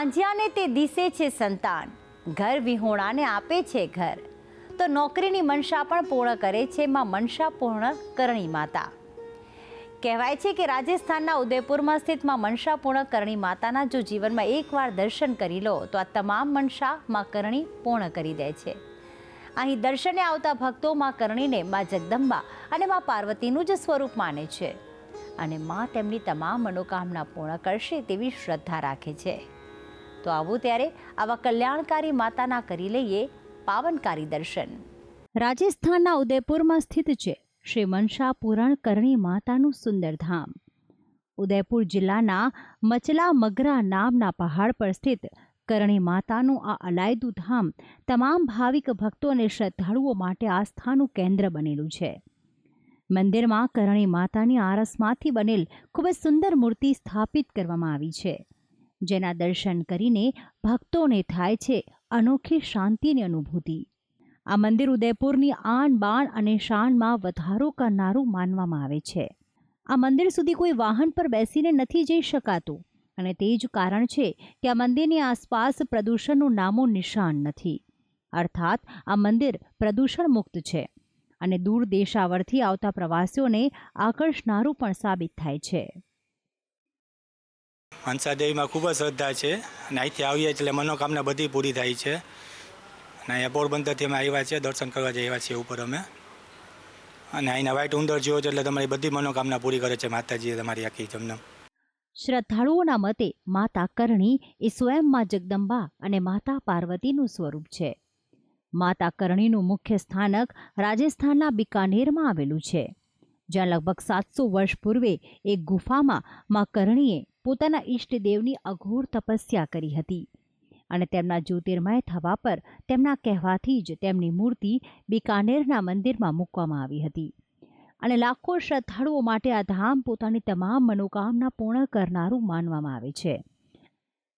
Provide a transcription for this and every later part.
વાંઝ્યાને તે દિશે છે સંતાન. ઘર વિહોણાને આપે છે ઘર. તો નોકરીની મનસા પણ પૂર્ણ કરે છે માં મનસા પૂર્ણ કરણી માતા. કહેવાય છે કે રાજસ્થાનના ઉદયપુરમાં સ્થિતમાં મનસા પૂર્ણ કરણી માતાના જો જીવનમાં એકવાર દર્શન કરી લો, તો આ તમામ મનસા માં કરણી પૂર્ણ કરી દે છે. અહીં દર્શને આવતા ભક્તો માં કરણીને માં જગદંબા અને માં પાર્વતીનું જ સ્વરૂપ માને છે. અને માં તેમની તમામ મનોકામના પૂર્ણ કરશે તેવી શ્રદ્ધા રાખે છે. તો આવું ત્યારે આવા કલ્યાણકારી માતાના કરી લઈએ પાવનકારી દર્શન. રાજસ્થાનના ઉદયપુરમાં સ્થિત છે શ્રી મનસા પુરાણ કરણી માતાનું સુંદર ધામ. ઉદયપુર જિલ્લાના મચલા મગરા નામના પહાડ પર સ્થિત કરણી માતાનું આ અલાયદું ધામ તમામ ભાવિક ભક્તો અને શ્રદ્ધાળુઓ માટે આસ્થાનું કેન્દ્ર બનેલું છે. મંદિરમાં કરણી માતાની આરસમાંથી બનેલ ખૂબ જ સુંદર મૂર્તિ સ્થાપિત કરવામાં આવી છે. જેના દર્શન કરીને ભક્તોને થાય છે અનોખી શાંતિની અનુભૂતિ. આ મંદિર ઉદયપુરની આન બાણ અને શાનમાં વધારો કરનારું માનવામાં આવે છે. આ મંદિર સુધી કોઈ વાહન પર બેસીને નથી જઈ શકાતું અને તે જ કારણ છે કે આ મંદિરની આસપાસ પ્રદૂષણનું નામો નિશાન નથી. અર્થાત, આ મંદિર પ્રદૂષણ મુક્ત છે અને દૂર દેશાવરથી આવતા પ્રવાસીઓને આકર્ષનારું પણ સાબિત થાય છે. હંસા દેવીમાં ખૂબ જ શ્રદ્ધા છે. અને અહીંથી આવીએ એટલે મનોકામના બધી પૂરી થાય છે. અને અહીંયા પોરબંદરથી અમે આવ્યા છીએ, દર્શન કરવા જઈ છીએ ઉપર અમે. અને અહીંના વ્હાઈટ ઉંદર છે એટલે તમારી બધી મનોકામના પૂરી કરે છે માતાજીએ તમારી આખી તમને શ્રદ્ધાળુઓના મતે માતા કરણી એ સ્વયં માં જગદંબા અને માતા પાર્વતીનું સ્વરૂપ છે. માતા કરણીનું મુખ્ય સ્થાનક રાજસ્થાનના બિકાનેરમાં આવેલું છે. જ્યાં લગભગ સાતસો વર્ષ પૂર્વે એક ગુફામાં માં કરણીએ પોતાના ઈષ્ટદેવની અઘોર તપસ્યા કરી હતી અને તેમના જ્યોતિર્મય થવા પર તેમના કહેવાથી જ તેમની મૂર્તિ બિકાનેરના મંદિરમાં મૂકવામાં આવી હતી અને લાખો શ્રદ્ધાળુઓ માટે આ ધામ પોતાની તમામ મનોકામના પૂર્ણ કરનારું માનવામાં આવે છે.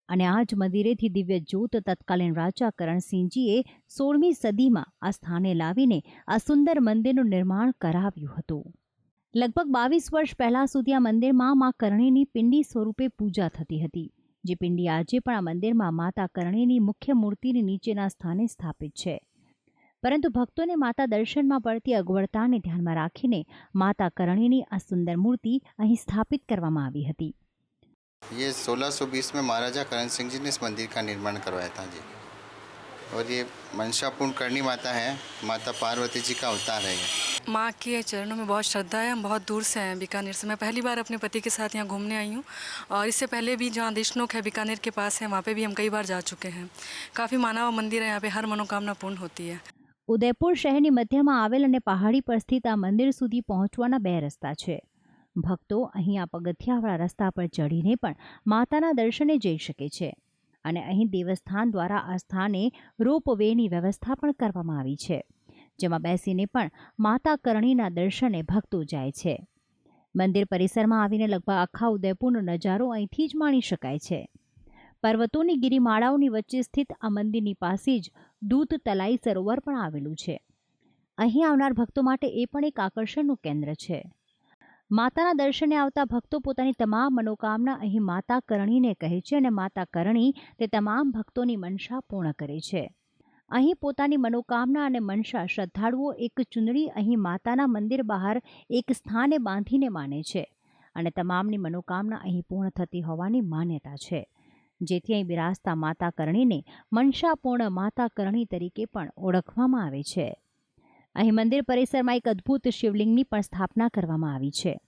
અને આ જ મંદિરેથી દિવ્ય જ્યોત તત્કાલીન રાજા કરણસિંહજીએ સોળમી સદીમાં આ સ્થાને લાવીને આ સુંદર મંદિરનું નિર્માણ કરાવ્યું હતું. લગભગ બાવીસ વર્ષ પહેલા સુધી આ મંદિરમાં મા કરણીની પિંડી સ્વરૂપે પૂજા થતી હતી જે પિંડી આજે પણ આ મંદિરમાં માતા કરણીની મુખ્ય મૂર્તિની નીચેના સ્થાને સ્થાપિત છે પરંતુ ભક્તોને માતા દર્શનમાં પડતી અગવડતાને ધ્યાનમાં રાખીને માતા કરણીની આ સુંદર મૂર્તિ અહીં સ્થાપિત કરવામાં આવી હતી ये 1620 में महाराजा करण सिंह जी ने इस मंदिर का निर्माण करवाया था जी और ये मनसापूर्ण करनी माता है माता पार्वती जी का अवतार है ये माँ के चरणों में बहुत श्रद्धा है हम बहुत दूर से आए हैं बीकानेर से मैं पहली बार अपने पति के साथ यहाँ घूमने आई हूँ और इससे पहले भी जहाँ देशनोक है बीकानेर के पास है वहाँ पे भी हम कई बार जा चुके हैं काफ़ी माना हुआ मंदिर है यहाँ पे हर मनोकामना पूर्ण होती है ઉદયપુર શહેરની મધ્યમાં આવેલ અને પહાડી પર સ્થિત આ મંદિર સુધી પહોંચવાના બે રસ્તા છે ભક્તો અહીં આ પગથિયાવાળા રસ્તા પર ચડીને પણ માતાના દર્શને જઈ શકે છે અને અહીં દેવસ્થાન દ્વારા આ સ્થાને રોપવેની વ્યવસ્થા પણ કરવામાં આવી છે જેમાં બેસીને પણ માતા કરણીના દર્શને ભક્તો જાય છે. મંદિર પરિસરમાં આવીને લગભગ આખા ઉદયપુરનો નજારો અહીંથી જ માણી શકાય છે. પર્વતોની ગિરિમાળાઓની વચ્ચે સ્થિત આ મંદિરની પાસે જ દૂત તલાઈ સરોવર પણ આવેલું છે. અહીં આવનાર ભક્તો માટે એ પણ એક આકર્ષણનું કેન્દ્ર છે. માતાના દર્શને આવતા ભક્તો પોતાની તમામ મનોકામના અહીં માતા કરણીને કહે છે અને માતા કરણી તે તમામ ભક્તોની મનસા પૂર્ણ કરે છે. અહીં પોતાની મનોકામના અને મનસા શ્રદ્ધાળુઓ એક ચૂંદડી અહીં માતાના મંદિર બહાર એક સ્થાને બાંધીને માને છે અને તમામની મનોકામના અહીં પૂર્ણ થતી હોવાની માન્યતા છે. જેથી અહીં બિરાજતા માતા કરણીને મનસાપૂર્ણ માતા કરણી તરીકે પણ ઓળખવામાં આવે છે. અહીં મંદિર પરિસરમાં એક અદ્ભુત શિવલિંગની પણ સ્થાપના કરવામાં આવી છે.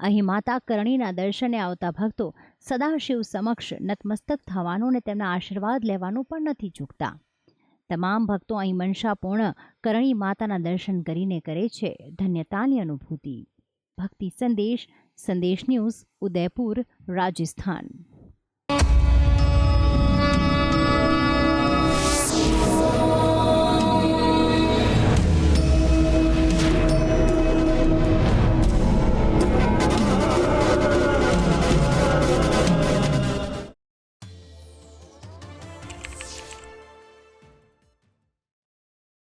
અહીં માતા કરણીના દર્શને આવતા ભક્તો સદાશિવ સમક્ષ નતમસ્તક થવાનું અને તેમના આશીર્વાદ લેવાનું પણ નથી ચૂકતા. તમામ ભક્તો અહીં મનસાપૂર્ણ કરણી માતાના દર્શન કરીને કરે છે. ધન્યતાની અનુભૂતિ. ભક્તિ સંદેશ સંદેશ ન્યૂઝ, ઉદયપુર, રાજસ્થાન.